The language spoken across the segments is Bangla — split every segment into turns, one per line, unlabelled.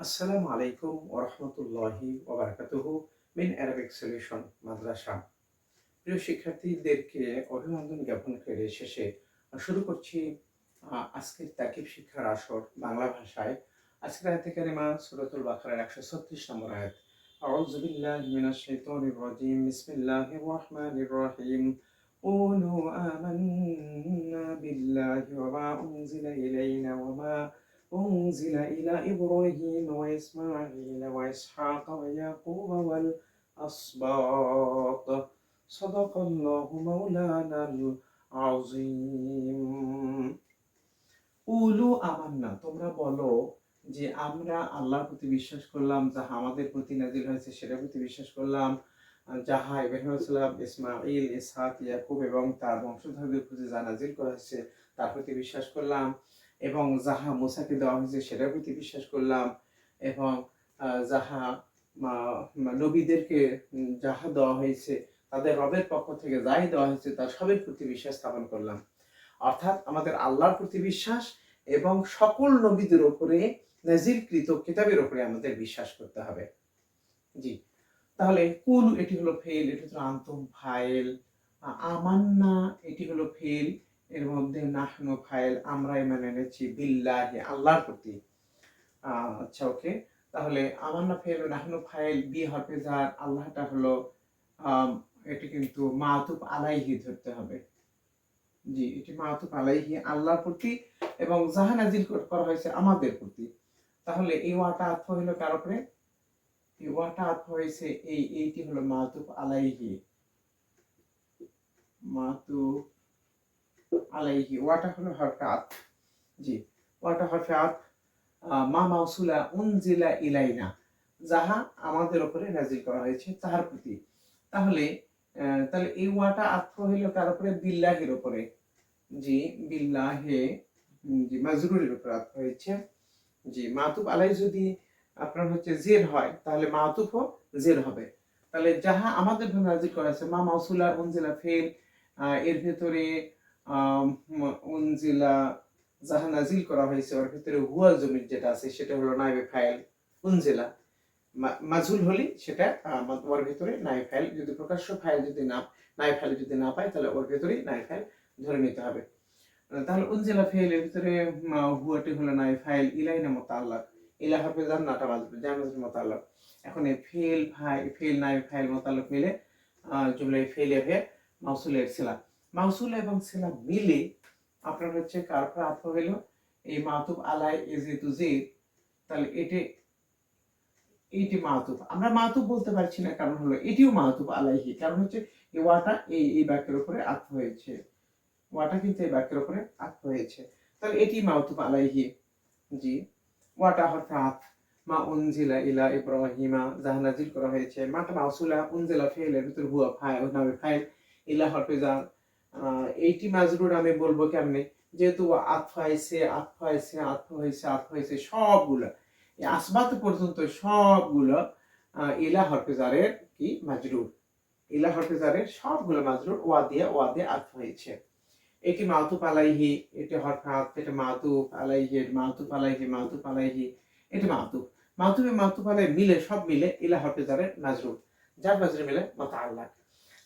আসসালামু আলাইকুম ওরহমতুল্লাহি ওবরাকাতুহু মিন অ্যারাবিক সলিউশন মাদ্রাসা প্রিয় শিক্ষার্থীদেরকে অভিনন্দন জ্ঞাপন করে শেষে শুরু করছি আহ, আজকের তাকিব শিক্ষার আসর বাংলা ভাষায় আজকের আয়াতে কারিমা সূরাতুল বাকারার একশো ছত্রিশ নম্বর আয়াত أعوذ بالله من الشيطان الرجيم بسم الله الرحمن الرحيم قولوا آمنا بالله وما أنزل إلينا وما أنزل إلى إبراهيم وإسماعيل وإسحاق ويعقوب والأسباط صدق الله مولانا العظيم উলু আমান্না তোমরা বলো যে আমরা আল্লাহর প্রতি বিশ্বাস করলাম যাহা আমাদের প্রতি নাজিল হয়েছে সেটার প্রতি বিশ্বাস করলাম আর যাহা ইব্রাহিম সাল্লাম ইসমাইল ইসহাক ইয়াকুব এবং তার বংশধরদের প্রতি যা নাজিল করা হয়েছে তার প্রতি বিশ্বাস করলাম এবং যাহা মুসাকে দেওয়া হয়েছে সেটার প্রতি বিশ্বাস করলাম এবং যাহা নবীদেরকে যাহা দেওয়া হয়েছে, তাদের রবের পক্ষ থেকে যাই দেওয়া হয়েছে, তার সবের প্রতি বিশ্বাস স্থাপন করলাম। অর্থাৎ আমাদের আল্লাহর প্রতি বিশ্বাস এবং সকল নবীদের উপরে নাজিলকৃত কিতাবের ওপরে আমাদের বিশ্বাস করতে হবে। জি। তাহলে কুল, এটি হলো ফেল এটি হলো আন্তম ফাইল। আমান্না, এটি হলো ফেল এর মধ্যে নাহনু ফাইল আমরা ইমান এনেছি বিল্লাহি, আল্লাহর প্রতি। আচ্ছা ওকে। তাহলে আমান্না ফেল নাহনু ফাইল বি হরফেজার আল্লাহটা হলো এটি কিন্তু মাতুব আলাইহি ধরতে হবে। জি, এটি মাতুব আলাইহি, আল্লাহর প্রতি এবং যাহা নাজিল করা হয়েছে আমাদের প্রতি। তাহলে এই ওয়াটা আত্ম হইল কার উপরে? এই ওয়াটা আত্ম হয়েছে এই, এইটি হলো মাতুব আলাইহি। মাতুব আলাইহি ওয়াটা হলো হরফে জি ওয়াটা হরফে আত মা মাউসুলা উনজিলা ইলাইনা, যাহা আমাদের উপরে নাজিল করা হয়েছে তাহার প্রতি। তাহলে তাহলে এই ওয়াটা আত্ম হইল কার উপরে? বিল্লাহের উপরে। জি, বিল্লাহে জি, মাজরুরের উপরে আত্ম হয়েছে। জি মাতুব আলাই যদি আপনার হচ্ছে জের হয়, তাহলে মাতুফও জের হবে। তাহলে যাহা আমাদের নাজিল করা হয়েছে মা মাউসুলা, উনজিলা, ফেল এর ভেতরে উনজিলা যাহা নাজিল করা হয়েছে ওর ভিতরে হুয়া জমির যেটা আছে সেটা হলো নাইবে ফাইল উনজিলা মাজুল হলে সেটা ওর ভিতরে নাই ফাইল যদি প্রকাশ্য ফাইল যদি না নাই ফাইল যদি না পায় তাহলে ওর ভিতরে নাই ফাইল ধরে নিতে হবে। তাহলে উনজিলা ফাইল এর ভিতরে হুয়াটি হলো নাই ফাইল ইলাইনা মোতাল্লাক। ইলা হবে জান্নাটা বাজবে জান্নাতের মোতাল্লাক। এখন এই ফেল ফাই ফেল নাই ফাইল মোতাল্লাক মিলে আহ, জুমলায় ফেলে হয়ে মাউসুলের ছিলা মাউসুল এবং ছিলা মিলে আপনার হচ্ছে কার প্রাপ্ত হইল এই মাতুব আলাই এ যেহেতু জিদ তাহলে এটি এইটি মাতুব। আমরা মাতুব বলতে পারছি না, কারণ হলো এটিও মাতুব আলাইহি। কারণ হচ্ছে এই ওয়াটা এই এই বাক্যের উপরে আত্ম হয়েছে। ওয়াটা কিন্তু এই বাক্যের উপরে আত্ম হয়েছে। তাহলে এটি মাতুব আলাইহি। জি। ওয়াটা হঠাৎ মা উনজিলা ইলা ইব্রাহিমা, যাহা নাজিল করা হয়েছে। মাটা মাউসুলা উনজিলা ফেলের ভিতর হুয়া ফাই ও নামে ফাইল ইলা হরফেজা এইটি মাজরুর আমি বলব কেমনে? যেহেতু আত্ম হয়েছে আত্ম হয়েছে আত্ম হয়েছে আত্ম হয়েছে, সবগুলো। আসবাত পর্যন্ত সবগুলো ইলা হরফেজারের কি? মাজরুর। ইলা হরফেজারের সবগুলো মাজরুর ওয়া দিয়ে ওয়া দিয়ে আত্ম হয়েছে। এটি মাতুপ আলাইহি, এটি হরফাত, এটা মাতুপ আলাইহি, এটি মাতুপ আলাইহি মাতুপ আলাইহি, এটি মাতুপ মাতুপে মাতুপ আলাই মিলে, সব মিলে ইলা হরফেজারের মাজরুর। যার মাজরুর মিলে মাতা আল্লাহ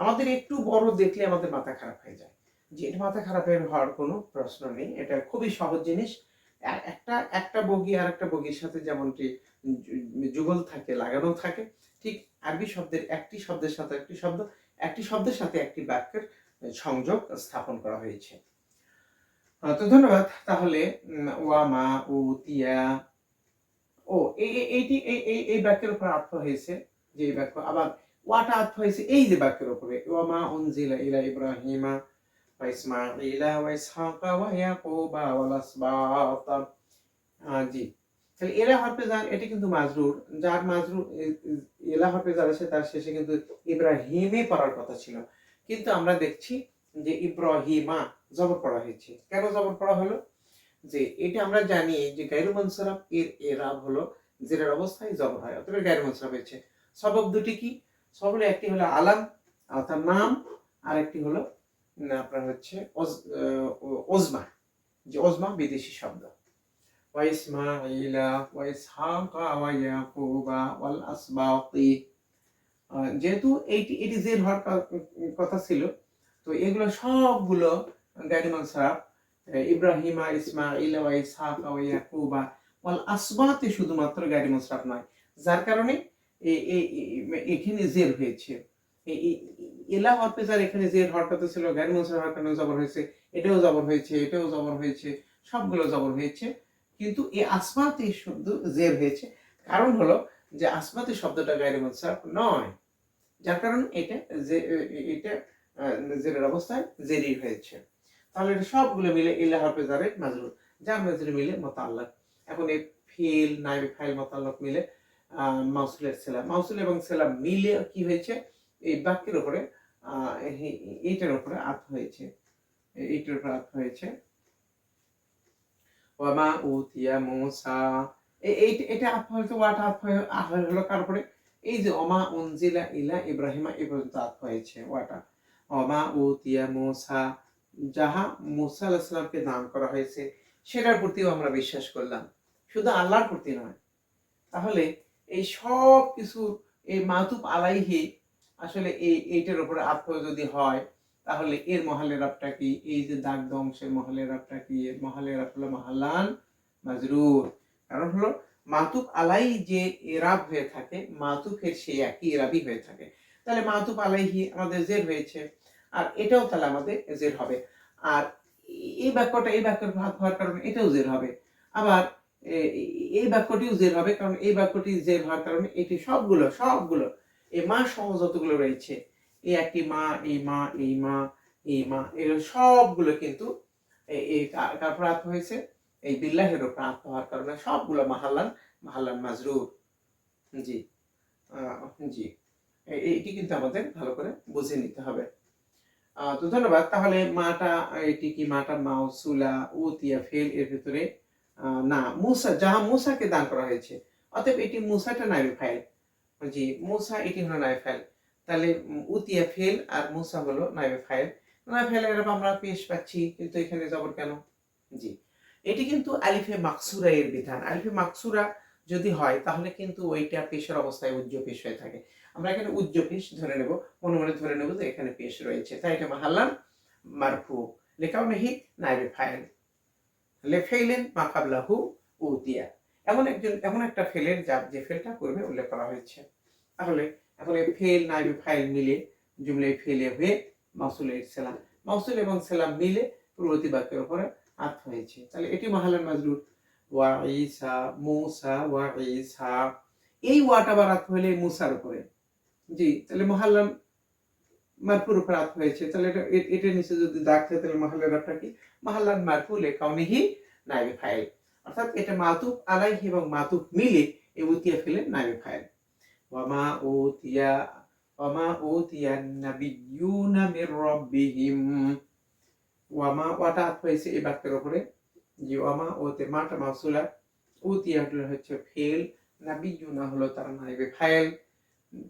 আমাদের একটু বড় দেখলে আমাদের মাথা খারাপ হয়ে যায়। যে এটা মাথা খারাপ হয়ে হওয়ার কোনো প্রশ্ন নেই। এটা খুবই সহজ জিনিস। একটা একটা বগি আর একটা বগির সাথে যেমনটি যুগল থাকে লাগানো থাকে, ঠিক আরবি শব্দের একটি শব্দের সাথে একটি শব্দ, একটি শব্দের সাথে একটি বাক্যের সংযোগ স্থাপন করা হয়েছে। তো ধন্যবাদ। তাহলে ওয়া, মা ও তিয়া, ও এই এই- এইটি এই বাক্যের উপর আত্ম হয়েছে, যে এই বাক্য আবার ওয়াটা আত্ম হয়েছে এই যে বাক্যের উপরে ওয়া মা উনজিলা ইলা ইব্রাহিমা ওয়া ইসমাঈলা ওয়া ইসহাকা ওয়া ইয়াকুবা ওয়াল আসবাত জি তাহলে এলা হরফেজার এটি কিন্তু মাজরুর যার মাজরুর এলা হরফেজার আছে তার শেষে কিন্তু ইব্রাহিমে পড়ার কথা ছিল কিন্তু আমরা দেখছি যে ইব্রাহিমা জবর পড়া হয়েছে কেন জবর পড়া হলো যে এটা আমরা জানি যে গাইরু মনসরাফ এর এরাব হলো জেরের অবস্থায় জবর হয় অতএব গাইরু মনসরাফ হয়েছে সবক দুটি কি সবগুলো একটি হলো আলাম অর্থাৎ নাম আর একটি হলো আপনার হচ্ছে ওজমা, যে ওজমা বিদেশি শব্দ। যেহেতু এইটি, এটি জের হওয়ার কথা ছিল, তো এগুলো সবগুলো গাইডমান সারাফ ইব্রাহিমা ইসমা ইলা ওয়া ইসহাক, ওয়া ইয়াকুবা, ওয়াল আসবাতে শুধুমাত্র গাইডমান সারাফ নয়। যার কারণে এখানে জের হয়েছে। এলা হরপেজার এখানে জের হওয়ার কথা ছিল গাইডমান সারাফের কারণে জবর হয়েছে, এটাও জবর হয়েছে, এটাও জবর হয়েছে, সবগুলো জবর হয়েছে। কিন্তু এই আসমাতে শুধু জের হয়েছে। কারণ হলো যে আসমাতে শব্দটা গাইরে মুনসারফ নয়। যার কারণে এটা যে এটা জেরের অবস্থায় জেরি হয়েছে। তাহলে এটা সবগুলো মিলে ইল্লা হরফে জারে মাজরুর। যার মাজরুর মিলে মোতাল্লাক। এখন এই ফিল, নাইবে ফাইল, মোতাল্লাক মিলে মাউসুলের সেলা মাউসুল এবং সেলা মিলে কি হয়েছে? এই বাক্যের উপরে এইটার উপরে আর্থ হয়েছে। এইটার উপরে আর্থ হয়েছে। ওয়ামা উতিয়া এটা আপ হয়তো ওয়াটা আপ হলো কার উপরে? এই যে উনজিলা ইলা ইব্রাহিমা এ পর্যন্ত আপ হয়েছে, ওয়াটা। ওমা উতিয়া মুসা, যাহা মুসা আলাইহিস সালামকে দান করা হয়েছে, সেটার প্রতিও আমরা বিশ্বাস করলাম। শুধু আল্লাহর প্রতি নয়। তাহলে এই সব কিছু, এই মাতুব আলাইহি আসলে এই, এইটার উপরে আপ যদি হয়, তাহলে এর মহালের আপটা কি? এই যে দাগ ধ্বংসের মহালের আপটা কি? এর মহালের আপ হলো মহালান মাজরুর। কারণ হলো মাতুব আলাই যে এরাব হয়ে থাকে মাতুফের সেই একই এরাবই হয়ে থাকে। তাহলে মাতুব আলাইহি আমাদের জের হয়েছে, আর এটাও তাহলে আমাদের জের হবে। আর এই বাক্যটা, এই বাক্যের ভাগ হওয়ার কারণে এটাও জের হবে। আবার এই বাক্যটিও জের হবে, কারণ এই বাক্যটি জের হওয়ার কারণে এটি সবগুলো সবগুলো, এই মা সহ যতগুলো রয়েছে, এই একটি মা, এই মা এই মা এই মা, এগুলো সবগুলো কিন্তু এই- কার আত্ম হয়েছে? এই বিল্লাহের উপর আত্ম হওয়ার কারণে সবগুলো মাহাল্লান মাহাল্লান মাজরুর। জি জি এটি কিন্তু আমাদের ভালো করে বুঝে নিতে হবে। তো ধন্যবাদ। তাহলে মাটা, এটি কি মাটা? মাউসুলা, উতিয়া, ফেল এর ভিতরে না, মুসা, যাহা মুসাকে দান করা হয়েছে, অতএব এটি মুসাটা নাইবে ফাইল। জি মুসা, এটি হলো নাইবে ফাইল। তাহলে উতিয়া ফেল আর মুসা হলো নাইবে ফাইল। নাইবে ফাইল এর আমরা পেশ পাচ্ছি, কিন্তু এখানে জবর কেন? জি। এটি কিন্তু আলিফে মাকসুরা এর বিধান। আলিফে মাকসুরা যদি হয়, তাহলে কিন্তু ওইটা পেশের অবস্থায় উজ্জ পেশ হয়ে থাকে। আমরা এখানে উজ্জ পেশ ধরে নেব। মনে মনে ধরে নেব যে এখানে পেশ রয়েছে। তাই এটা মাহাল্লান মারফু। লেখাও নেহি নাইবে ফাইল। লেফেইলেন মাকাবলাহু উতিয়া। এমন একজন, এমন একটা ফেলের যা, যে ফেলটা করবে উল্লেখ করা হয়েছে। তাহলে এখন এই ফেল, নাইবে, ফাইল মিলে, জুমলে ফেলে হয়ে মাউসুলের সেলাম মাসুল এবং সেলাম মিলে পূর্ববর্তী বাক্যের উপরে আর্থ হয়েছে। তাহলে এটি মাহালান মাজরুর। ওয়া ঈসা, মুসা, ওয়া ঈসা। এই ওয়াট আবার আর্থ হলে মুসার উপরে। জি, তাহলে মহাল্লান মারফুর উপর হয়েছে। তাহলে এটা এটার নিচে যদি দাগ থাকে, তাহলে মহাল্লার আর্থটা কি? মহাল্লান মারফু লেকাউনিহি নাইবে ফাইল। অর্থাৎ এটা মাতুব আলাইহি এবং মাতুব মিলে এই উতিয়া ফেলে নাইবে ফাইল। ওয়ামা উতিয়া ওয়ামা উতিয়া নাবিয়ুনা মির রাব্বিহিম। ওয়ামা, ওয়াটা আপ হয়েছে এই বাক্যের উপরে। যে ওয়ামা ওতে মাটা মাসুলা উতিয়া হলো হচ্ছে ফেল নাবিয়ুনা হলো তার নাইবে ফাইল।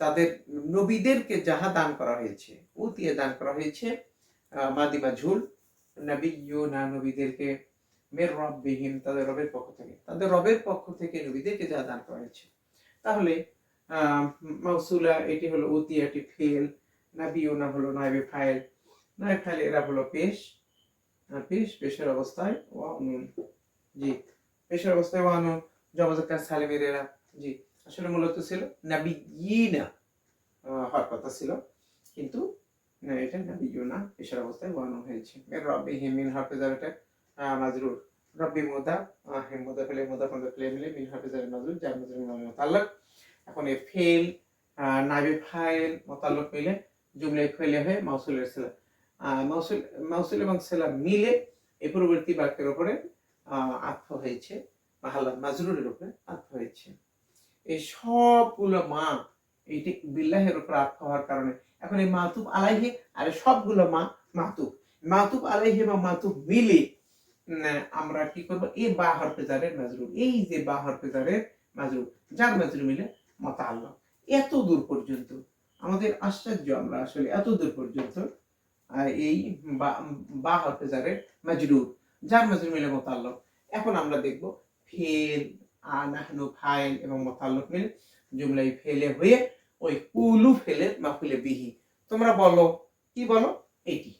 তাদের নবীদেরকে যাহা দান করা হয়েছে, উতিয়া দান করা হয়েছে মাদিমা ঝুল, নাবিয়ুনা নবীদেরকে, মের রব্বিহিম, তাদের রবের পক্ষ থেকে, তাদের রবের পক্ষ থেকে নবীদেরকে যা দান করা হয়েছে। তাহলে মাউসুলা, এটি হলো উতিয়াটি ফেল নাবিউনা হলো নাইবে ফাইল নাইবে ফাইল এরা হলো পেশ পেশ, পেশের অবস্থায় ওয়ানুন, জি, পেশের অবস্থায় ওয়ানুন, জমাজাকার সালিমের এরা, জি। আসলে মূলত ছিল নাবিয়িনা। আহ, হওয়ার কথা ছিল। কিন্তু এটা নাবিয়ুনা পেশের অবস্থায় ওয়ানুন হয়েছে। এর রব্বিহিম মিন হাফেজার এটা মাজরুর। রব্বি মোদা হে মোদা ফেলে মোদা মোদা ফেলে মিলে মিন হাফেজার মাজরুর যার মাজরুর নামে মোতাল্লাক। এখন এই ফেল নাইবে ফাইল মোতাল্লাক মিলে জুমলে ফেলে হয়ে মাউসুলের সেলা মাউসুল মাউসুল এবং সেলা মিলে এই পূর্ববর্তী বাক্যের উপরে আত্ম হয়েছে মাহাল্লা মাজরুরের উপরে আত্ম হয়েছে। এই সবগুলো মা এইটি বিল্লাহের উপর আত্ম হওয়ার কারণে। এখন এই মাতুব আলাইহি আর সবগুলো মা মাতুব। মাতুব আলাইহি এবং মাতুব মিলে আমরা কি করব? এই বা হরফেজারের মাজরুর এই যে বা হরফেজারের মাজরুর যার মাজরুর মিলে মতাল্লাহ এত দূর পর্যন্ত, আমাদের আশ্চর্য আমরা আসলে, এত দূর পর্যন্ত এই বা- বা হরফেজারের মাজরুর যার মাজরুর মিলে মতাল্লাহ এখন আমরা দেখব ফেল আনাহনু ফাইল এবং মোতাল্লক মিল জুমলাই ফেলে হয়ে ওই কুলু ফেলে মাফুলে বিহি। তোমরা বলো, কি বলো? এইটি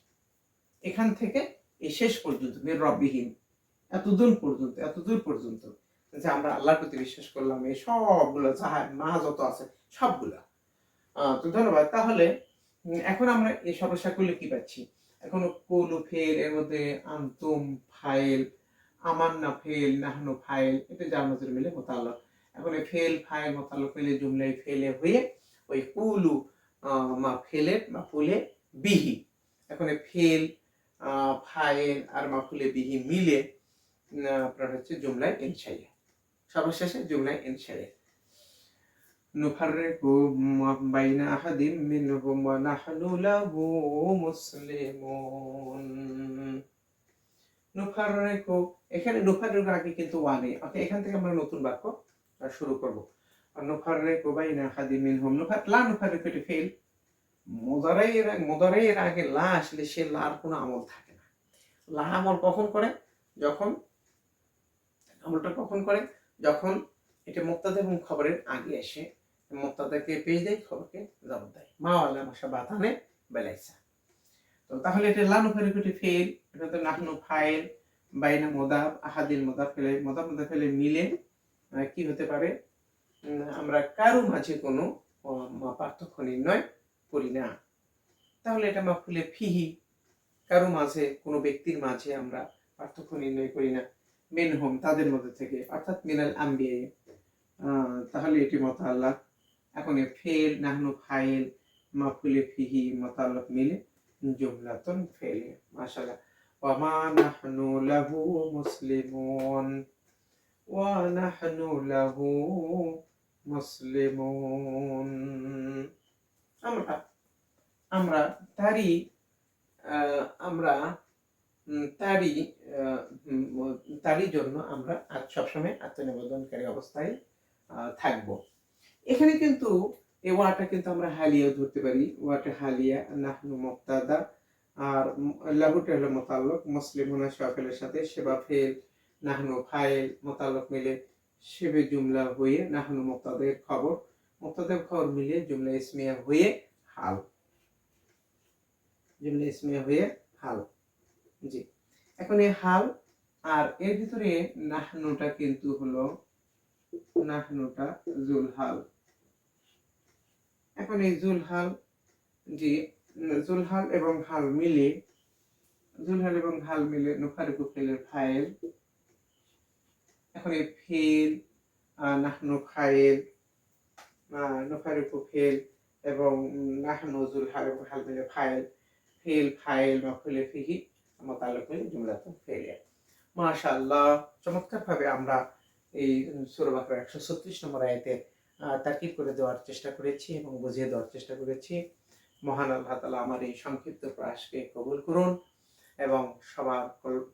এখান থেকে এই শেষ পর্যন্ত, মির রব্বিহীন এত দূর পর্যন্ত এত দূর পর্যন্ত যে আমরা আল্লাহর প্রতি বিশ্বাস করলাম, এই সবগুলো যাহা মা যত আছে, সবগুলা। তো ধন্যবাদ। তাহলে এখন আমরা এই সমস্যা করলে কি পাচ্ছি? এখন কৌলু ফেল এর মধ্যে আন্তুম ফাইল আমান্না ফেল নাহনু ফাইল এটা যার মধ্যে মিলে মোতাল্লক এখন এই ফেল ফাইল মোতাল্লক মিলে জুমলাই ফেলে হয়ে ওই কুলু আহ, মা ফেলে মা ফুলে বিহি এখন এই ফেল আহ, ফাইল আর মা ফুলে বিহি মিলে আহ, আপনার হচ্ছে জুমলায় ইনশাইয়া সর্বশেষে জুমলায় ইনশাইয়া نفرق بين أحد منهم ونحن له مسلمون নুফাররেক এখানে নুফাররেক আগে কিন্তু ওয়ানে ওকে এখান থেকে আমরা নতুন বাক্য শুরু করব। আর নুফাররেক বাইনা আহাদিম মিনহুম, নুফার, লা নুফাররেক এটি ফেল মুদারাইয়ের মুদারাইয়ের আগে লা আসলে সে লার কোনো আমল থাকে না। লা আমল কখন করে? যখন, আমলটা কখন করে? যখন এটা মুক্তাদা এবং খবরের আগে এসে, মুক্তাদাকে পেয়ে দেয়, খবরকে জবাব দেয়। মা আল্লাহ মাসা বাতানে বেলাইসা। তো তাহলে এটা লানু ফেরিকুটি ফেল, এটা তো নাহনু ফাইল, বাইনা মোদাব আহাদিল মোদাব ফেলে মোদাব মোদাব ফেলে মিলে কি হতে পারে? আমরা কারও মাঝে কোনো পার্থক্য নির্ণয় করি না। তাহলে এটা মাফুলে ফিহি। কারও মাঝে, কোনো ব্যক্তির মাঝে আমরা পার্থক্য নির্ণয় করি না। মিনহুম, তাদের মধ্যে থেকে, অর্থাৎ মিনাল আম্বিয়ে তাহলে এটি মতাল্লাহ এখন ফেল, নাহনু ফাইল, মাফুলে ফিহি, মতাল্লাক মিলে। জুমলাতুন ফেলে, মাশাআল্লাহ। ওয়া মা নাহনু লাহু মুসলিমুন, ওয়া নাহনু লাহু মুসলিমুন। আমরা আমরা তারই আমরা তারই তারই জন্য আমরা সবসময় আত্মনিবেদনকারী অবস্থায় থাকব। এখানে কিন্তু এই ওয়াটা কিন্তু আমরা হালিয়া ধরতে পারি। ওয়াটা হালিয়া, নাহনু মুক্তাদা আর লাহুটা হলো মোতাল্লক। মুসলিমুনা সফেলের সাথে সেবা ফেল, নাহনু ফাইল, মোতাল্লক মিলে সেবে জুমলা হয়ে নাহনু মুক্তাদের খবর মুক্তাদের খবর মিলে জুমলা ইসমিয়া হয়ে হাল। জুমলা ইসমিয়া হয়ে হাল। জি। এখন এই হাল আর এর ভিতরে নাহনুটা কিন্তু হলো, নাহনুটা জুলহাল। এখন এই জুলহাল, জি, জুলহাল এবং হাল মিলে জুলহাল এবং হাল মিলে নুফারিকু ফেলের ফাইল। এখন এই ফেল নাহনু ফাইল নুফারিকু ফেল এবং নাহনু জুলহাল এবং হাল মিলে ফাইল, ফেল, ফাইল ফিহি জুমলাতে ফেলে। মাশাআল্লাহ চমৎকার ভাবে আমরা এই সুরবাকর একশো ছত্রিশ নম্বর আয়াতের তাকিদ করে দেওয়ার চেষ্টা করেছি এবং বুঝিয়ে দেওয়ার চেষ্টা করেছি। মহান আল্লাহ তালা আমার এই সংক্ষিপ্ত প্রয়াসকে কবুল করুন এবং সবার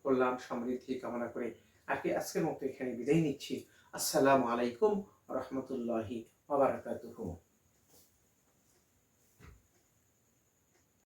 কল্যাণ সমৃদ্ধি কামনা করে আর কি আজকের মতো এখানে বিদায় নিচ্ছি। আসসালামু আলাইকুম রহমতুল্লাহি ওবারাকাতুহু